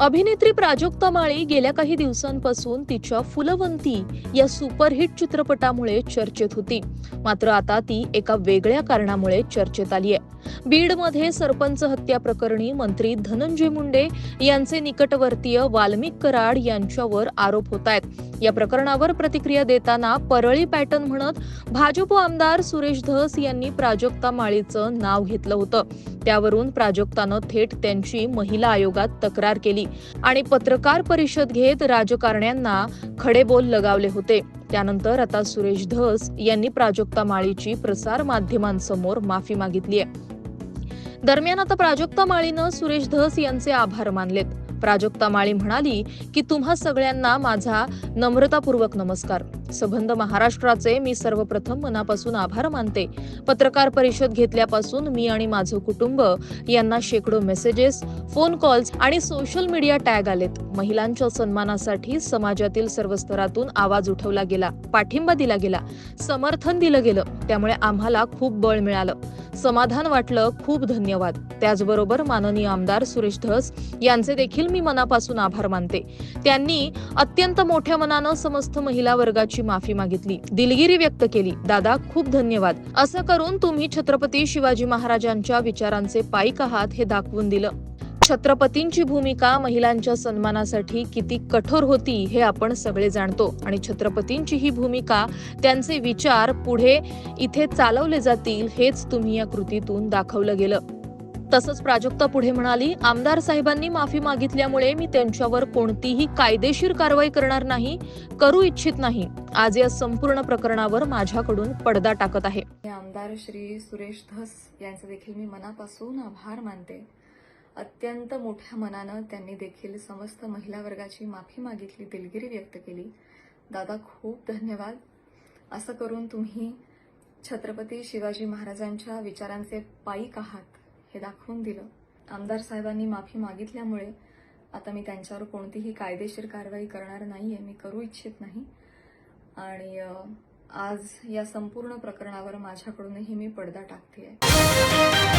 अभिनेत्री प्राजक्ता माळी गेल्या काही दिवसांपासून तिच्या फुलवंती या सुपरहिट चित्रपटामुळे चर्चेत होती. मात्र आता ती एका वेगळ्या कारणामुळे चर्चेत आली आहे. बीडमध्ये सरपंच हत्या प्रकरणी मंत्री धनंजय मुंडे यांचे निकटवर्तीय वाल्मिक कराड यांच्यावर आरोप होत आहेत. या प्रकरणावर प्रतिक्रिया देताना परळी पॅटर्न म्हणत भाजप आमदार सुरेश धस यांनी प्राजक्ता माळीचं नाव घेतलं होतं. त्यावरून प्राजक्तानं थेट त्यांची महिला आयोगात तक्रार केली. आणि पत्रकार परिषद घेत राजकारण्यांना खडे बोल लगावले होते. त्यानंतर आता सुरेश धस यांनी प्राजक्ता माळीची प्रसार माध्यमांसमोर माफी मागितली आहे. दरम्यान आता प्राजक्ता माळीनं सुरेश धस यांचे आभार मानलेत. प्राजक्ता माळी म्हणाली की तुम्हा सगळ्यांना माझा नम्रतापूर्वक नमस्कार. सबंध महाराष्ट्राचे मी सर्वप्रथम मनापासून आभार मानते. पत्रकार परिषद घेतल्यापासून मी आणि माझं कुटुंब यांना शेकडो मेसेजेस फोन कॉल्स आणि सोशल मीडिया टॅग आलेत. महिलांच्या सन्मानासाठी समाजातील सर्व स्तरातून आवाज उठवला गेला पाठिंबा दिला गेला समर्थन दिलं गेलं त्यामुळे आम्हाला खूप बळ मिळालं. समाधान वाटलं खूप धन्यवाद. त्याचबरोबर माननीय आमदार सुरेश धस यांचे देखील मी मनापासून आभार मानते. त्यांनी अत्यंत मोठ्या मनानं समस्त महिला वर्गाची माफी मागितली. दिलगिरी व्यक्त केली. दादा खूप धन्यवाद. असं करून तुम्ही छत्रपती शिवाजी महाराजांच्या विचारांचे पायीक आहात हे दाखवून दिलं. छत्रपतींची भूमिका महिलांच्या सन्मानासाठी किती कठोर होती हे आपण सगळे जाणतो. आणि छत्रपतींची ही भूमिका त्यांचे विचार पुढे इथे चालवले जातील हेच तुम्ही या कृतीतून दाखवलं गेलं. तसंच प्राजक्ता पुढे म्हणाली आमदार साहेबांनी माफी मागितल्यामुळे मी त्यांच्यावर कोणतीही कायदेशीर कारवाई करणार नाही करू इच्छित नाही. आज या संपूर्ण प्रकरणावर माझ्याकडून पडदा टाकत आहे. आमदार श्री सुरेश धस यांचे देखील मी मनापासून आभार मानते. अत्यंत मोठ्या मनानं त्यांनी देखील समस्त महिला वर्गाची माफी मागितली दिलगिरी व्यक्त केली. दादा खूप धन्यवाद. असं करून तुम्ही छत्रपती शिवाजी महाराजांच्या विचारांचे पायीक आहात. हे दाखवून दिलं. आमदार साहेबांनी माफी मागितल्यामुळे आता मी त्यांच्यावर कोणतीही कायदेशीर कारवाई करणार नाही आहे मी करू इच्छित नाही. आणि आज या संपूर्ण प्रकरणावर माझ्याकडूनही मी पडदा टाकते आहे